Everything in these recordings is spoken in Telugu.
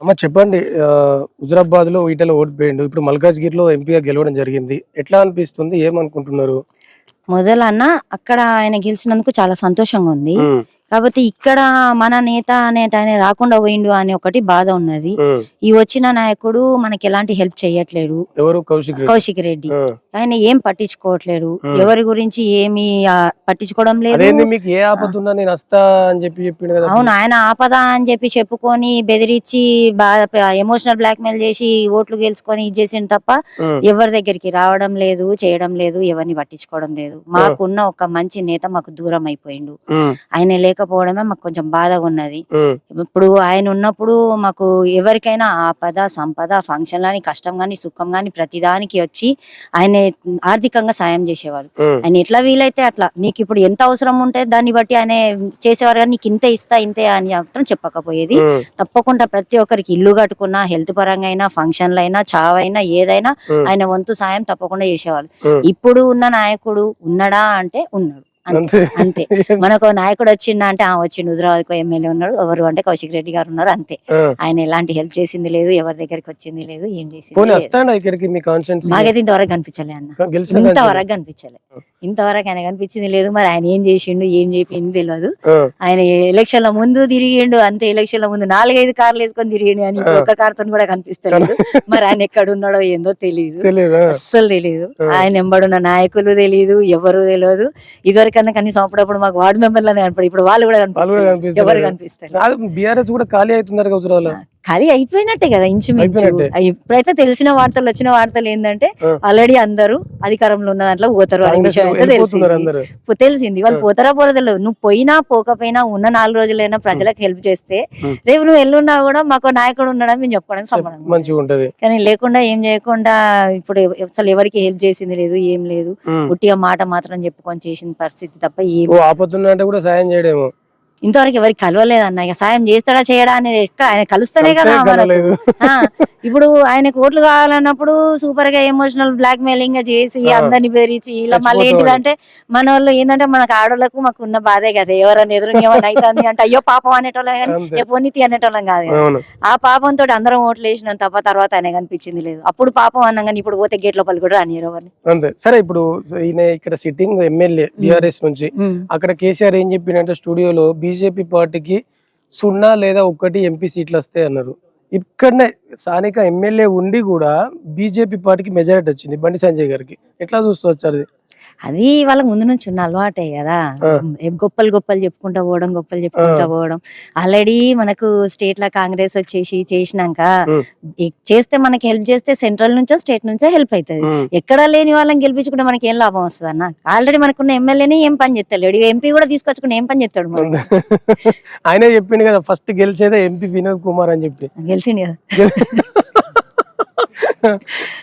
అమ్మ చెప్పండి హుజరాబాద్లో ఈటల ఓడిపోయిండు ఇప్పుడు మల్కాజ్గిరి లో ఎంపీగా గెలవడం జరిగింది. ఎట్లా అనిపిస్తుంది? ఏమనుకుంటున్నారు? మొదలు అన్న అక్కడ ఆయన గెలిచినందుకు చాలా సంతోషంగా ఉంది. కాబట్టి ఇక్కడ మన నేత అనేట ఆయన రాకుండా పోయిండు అనే ఒకటి బాధ ఉన్నది. ఈ వచ్చిన నాయకుడు మనకి ఎలాంటి హెల్ప్ చేయట్లేడు. ఎవరు? కౌశిక్ రెడ్డి. ఆయన ఏం పట్టించుకోవట్లేడు. Hmm. ఎవరి గురించి ఏమి పట్టించుకోవడం లేదు. అవును ఆయన ఆపద అని చెప్పి చెప్పుకొని బెదిరించి ఎమోషనల్ బ్లాక్ మెయిల్ చేసి ఓట్లు గెలుచుకొని ఇది చేసిండు తప్ప ఎవరి దగ్గరికి రావడం లేదు చేయడం లేదు ఎవరిని పట్టించుకోవడం లేదు. మాకున్న ఒక మంచి నేత మాకు దూరం అయిపోయిండు. ఆయన లేకపోవడమే మాకు కొంచెం బాధగా ఉన్నది. ఇప్పుడు ఆయన ఉన్నప్పుడు మాకు ఎవరికైనా ఆపద సంపద ఫంక్షన్ గాని కష్టం గాని సుఖం గాని ప్రతిదానికి వచ్చి ఆయన ఆర్థికంగా సాయం చేసేవారు. ఆయన ఎట్లా వీలైతే అట్లా. నీకు ఇప్పుడు ఎంత అవసరం ఉంటే దాన్ని బట్టి ఆయన చేసేవారు కానీ నీకు ఇంతే ఇస్తా ఇంతే అని మాత్రం చెప్పకపోయేది. తప్పకుండా ప్రతి ఒక్కరికి ఇల్లు కట్టుకున్నా హెల్త్ పరంగా అయినా ఫంక్షన్లు అయినా చావైనా ఏదైనా. ఆయన వంతు సాయం తప్పకుండా చేసేవాళ్ళు. ఇప్పుడు ఉన్న నాయకుడు ఉన్నాడా అంటే ఉన్నాడు. అంతే. మనకు నాయకుడు వచ్చిండ అంటే ఆ వచ్చిండు. హుజరాబాద్ ఎమ్మెల్యే ఉన్నాడు. ఎవరు అంటే కౌశిక్ రెడ్డి గారు ఉన్నారు. అంతే. ఆయన ఎలాంటి హెల్ప్ చేసింది లేదు ఎవరి దగ్గరికి వచ్చింది లేదు ఏం చేసింది మాకైతే ఇంతవరకు కనిపించలే అన్న. ఇంతవరకు కనిపించలే. ఇంతవరకు ఆయన కనిపించింది లేదు. మరి ఆయన ఏం చేసిండు ఏం చెప్పిండు తెలియదు ఆయన ఎలక్షన్ల ముందు తిరిగిండు అంతే ఎలక్షన్ల ముందు నాలుగైదు కార్లు వేసుకొని తిరిగిండు అని ఒక్క కార్తో కూడా కనిపిస్తలేదు. మరి ఆయన ఎక్కడ ఉన్నాడో ఏందో తెలియదు అస్సలు తెలియదు. ఆయన ఎంబడున్న నాయకులు తెలియదు ఎవరు తెలియదు ఇదివరకన్నా కనీసం అప్పుడప్పుడు మాకు వార్డు మెంబర్లనే కనపడి ఇప్పుడు వాళ్ళు కూడా కనిపిస్తారు. ఎవరు కనిపిస్తారు బీఆర్ఎస్ కూడా ఖాళీ అవుతున్నారు ఖాళీ అయిపోయినట్టే కదా ఇంచుమించు ఇప్పుడైతే తెలిసిన వార్తలు వచ్చిన వార్తలు ఏంటంటే. ఆల్రెడీ అందరూ అధికారంలో ఉన్న దాంట్లో పోతారు అనే విషయం అయితే తెలిసింది తెలిసింది వాళ్ళు. పోతారా పోరా తెలియదు నువ్వు పోయినా పోకపోయినా ఉన్న నాలుగు రోజులైనా ప్రజలకు హెల్ప్ చేస్తే. రేపు నువ్వు ఎల్లున్నా కూడా మాకు నాయకుడు ఉన్నాడని మేము. మంచిగా ఉంటది కానీ లేకుండా ఏం చేయకుండా ఇప్పుడు అసలు ఎవరికి హెల్ప్ చేసింది లేదు ఏం లేదు ఉమ్. ఉట్టిగా మాట మాత్రం చెప్పుకొని చేసిన పరిస్థితి తప్ప ఏం ఆపత్తున్నా అంటే కూడా సాయం చేయడేమో ఇంతవరకు ఎవరికి కలవలేదు అన్న. ఇక సాయం చేస్తాడా చేయడా అనేది ఎక్కడ ఆయన కలుస్తేనే కదా మనకు. ఇప్పుడు ఆయనకు ఓట్లు కావాలన్నప్పుడు సూపర్గా ఎమోషనల్ బ్లాక్ మెయిలింగ్గా చేసి. అందరిని బెదిరించి ఇలా మళ్ళీ. ఏంటిదంటే మన వాళ్ళు ఏంటంటే మనకు ఆడోళ్ళకు మాకు ఉన్న బాధే కదా. ఎవరైనా ఎదురు ఏమైనా అవుతుంది అంటే అయ్యో పాపం అనేటోళ్ళం కానీ పొన్నితి అనేటోళ్ళం కాదు ఆ పాపంతో అందరం ఓట్లు వేసినాం తప్ప తర్వాత ఆయన కనిపించింది లేదు. అప్పుడు పాపం అన్నాం కానీ ఇప్పుడు పోతే గేట్ లోపల కూడా రానియరు ఎవరిని. అంతే. సరే ఇప్పుడు ఈయన ఇక్కడ సిట్టింగ్ ఎమ్మెల్యే బీఆర్ఎస్ నుంచి అక్కడ కేసీఆర్ ఏం చెప్పిండంటే స్టూడియోలో బీజేపీ పార్టీకి సున్నా లేదా ఒక్కటి ఎంపీ సీట్లు వస్తాయి అన్నారు. ఇక్కడనే స్థానిక ఎమ్మెల్యే ఉండి కూడా బీజేపీ పార్టీకి మెజారిటీ వచ్చింది బండి సంజయ్ గారికి. ఎట్లా చూస్తూ వచ్చారు అది వాళ్ళకి ముందు నుంచి ఉన్న అలవాటే కదా. గొప్పలు గొప్పలు చెప్పుకుంటా పోవడం గొప్పలు చెప్పుకుంటా పోవడం. ఆల్రెడీ మనకు స్టేట్లో కాంగ్రెస్ వచ్చేసి చేసినాక చేస్తే మనకి హెల్ప్ చేస్తే సెంట్రల్ నుంచో స్టేట్ నుంచో హెల్ప్ అవుతుంది. ఎక్కడ లేని వాళ్ళని గెలిపించుకుంటే మనకి ఏం లాభం వస్తుంది అన్న ఆల్రెడీ మనకున్న ఎమ్మెల్యేనే ఏం పని చేస్తాడు ఎంపీ కూడా తీసుకొచ్చుకుని ఏం పని చేస్తాడు? ఆయనే చెప్పిండు కదా ఫస్ట్ గెలిచేదే ఎంపీ వినోద్ కుమార్ అని చెప్పి. గెలిచిండు కదా.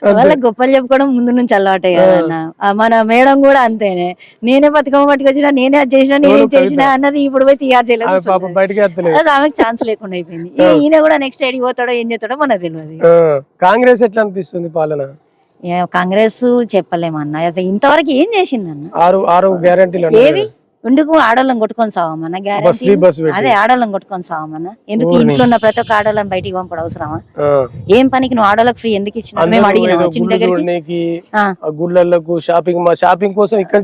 వాళ్ళకి గొప్పలు చెప్పుకోవడం ముందు నుంచి అలవాటే కదా అన్న ఆ, మన మేడం కూడా అంతేనే. నేనే బతుకమ్మ పట్టుకొచ్చినా నేనే అది చేసినా నేనే చేసినా? అన్నది ఇప్పుడు పోయి తీయారు చేయలేదు ఆమెకు ఛాన్స్ లేకుండా అయిపోయింది. ఈయన కూడా నెక్స్ట్ ఎడికి పోతాడో ఏం చేస్తాడో మనకు తెలియదు కాంగ్రెస్ ఎట్లా అనిపిస్తుంది పాలన? ఏ, కాంగ్రెస్ చెప్పలేమన్నా. అసలు ఇంతవరకు ఏం చేసింది అన్న ఆరు ఆరు గ్యారంటీలు ఏవి? ఎందుకు ఆడోళ్ళని కొట్టుకొని సావమన్నా గ్యారంటీ అదే ఆడోళ్ళని కొట్టుకొని సావమన్నా ఎందుకు. ఇంట్లో ఉన్న ప్రతి ఒక్క ఆడోళ్ళని బయటికి పంపడం అవసరమా? ఏం పనికి నువ్వు ఆడోళ్ళకి ఫ్రీ ఎందుకు ఇచ్చినా మేము అడిగినా వచ్చిన దగ్గరికి. గుళ్ళకు షాపింగ్ షాపింగ్ కోసం ఇక్కడ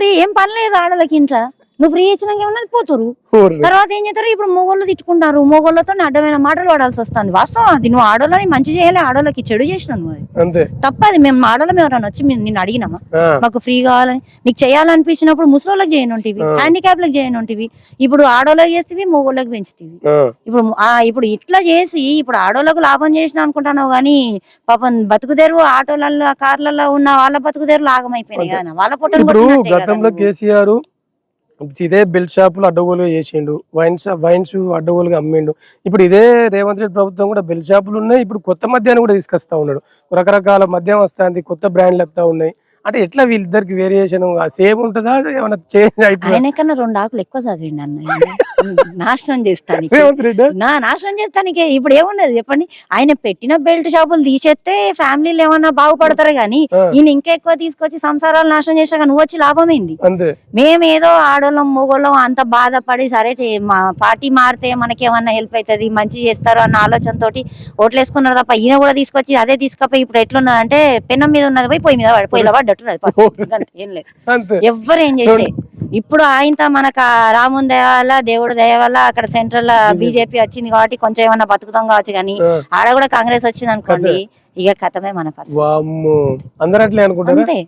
ఫ్రీ ఏం పని లేదు ఆడోళ్ళకి ఇంట్లో. నువ్వు ఫ్రీ ఇచ్చినాక ఏమన్నా పోతురు. తర్వాత ఏం చేస్తారు? ఇప్పుడు మొగోళ్ళు తిట్టుకుంటారు. మొగోళ్ళతో అడ్డమైన మాటలు వాడాల్సి వస్తుంది. వాస్తవం అది. నువ్వు ఆడోళ్ళని మంచి చేయాలి ఆడోళ్ళకి చెడు చేసినావు నువ్వు అది. తప్పది. మేము ఆడోళ్ళం ఎవరైనా వచ్చి నిన్ను అడిగినామా? మాకు ఫ్రీ కావాలని నీకు చేయాలనిపించినప్పుడు ముసలోళ్ళకి చేయనుంటివి ఆ. హ్యాండిక్యాప్లకు చేయనుంటివి ఇప్పుడు ఆడోళ్ళకి చేస్తేవి మొగోళ్ళకి పెంచుతీవి. ఇప్పుడు ఆ ఇప్పుడు ఇట్లా చేసి ఇప్పుడు ఆడోళ్ళకు లాభం చేసిన అనుకుంటున్నావు కానీ పాపం బతుకుదేరు ఆటోలలో కార్లలో ఉన్న వాళ్ళ బతుకుదేరు లాగమైపోయినాయి కదా. వాళ్ళ పొట్టలు గతంలో. కేసీఆర్ ఇదే బెల్ట్ షాపులు అడ్డగోలుగా చేసిండు. వైన్స్ వైన్స్ అడ్డగోలుగా అమ్మిండు. ఇప్పుడు ఇదే రేవంత్ రెడ్డి ప్రభుత్వం కూడా బెల్ట్ షాపులు ఉన్నాయి. ఇప్పుడు కొత్త మద్యాన్ని కూడా తీసుకొస్తా ఉన్నాడు. రకరకాల మద్యం వస్తుంది కొత్త బ్రాండ్లు వస్తూ ఉన్నాయి. అంటే ఎట్లా వీళ్ళిద్దరికి వేరియేషన్ సేమ్ ఉంటుందా? ఏమైనా చేంజ్ అయిపోయింది ఆయన కన్నా రెండు ఆకులు ఎక్కువ చదివిండి అన్న. నాశనం రెడ్డి? నా నాశనం చేస్తానికి. ఇప్పుడు ఏమున్నది చెప్పండి? ఆయన పెట్టిన బెల్ట్ షాపులు తీసేస్తే ఫ్యామిలీలు ఏమన్నా బాగుపడతారు గానీ ఆ. ఈయన ఇంకా ఎక్కువ తీసుకొచ్చి సంసారాలు నాశనం చేసినా నువ్వు వచ్చి లాభం ఏంది మేమేదో ఆడోళ్ళం మొగోళ్ళం అంత బాధపడి సరే పార్టీ మారితే మనకేమన్నా హెల్ప్ అవుతుంది మంచి చేస్తారు అన్న ఆలోచనతోటి ఓట్లు వేసుకున్నారు తప్ప ఈయన కూడా తీసుకొచ్చి అదే తీసుకపోయి ఇప్పుడు ఎట్లున్నది అంటే పెన్నం మీద ఉన్నది పోయి పొయ్యి మీద పడి పొయ్యిలో పరిస్థితి. ఇంకంతే, ఏం లేదు. ఎవ్వరు ఏం చేసే. ఇప్పుడు ఆయనతో మనకు రాముని దయ వల్ల దేవుడు దయ వల్ల అక్కడ సెంట్రల్ బీజేపీ వచ్చింది కాబట్టి కొంచెం ఏమన్నా బతుకుతాం కావచ్చు కానీ ఆడ కూడా కాంగ్రెస్ వచ్చింది అనుకోండి ఇక కథమే మన పరిస్థితి. అందరూ అట్లే అనుకుంటారా? అంతే.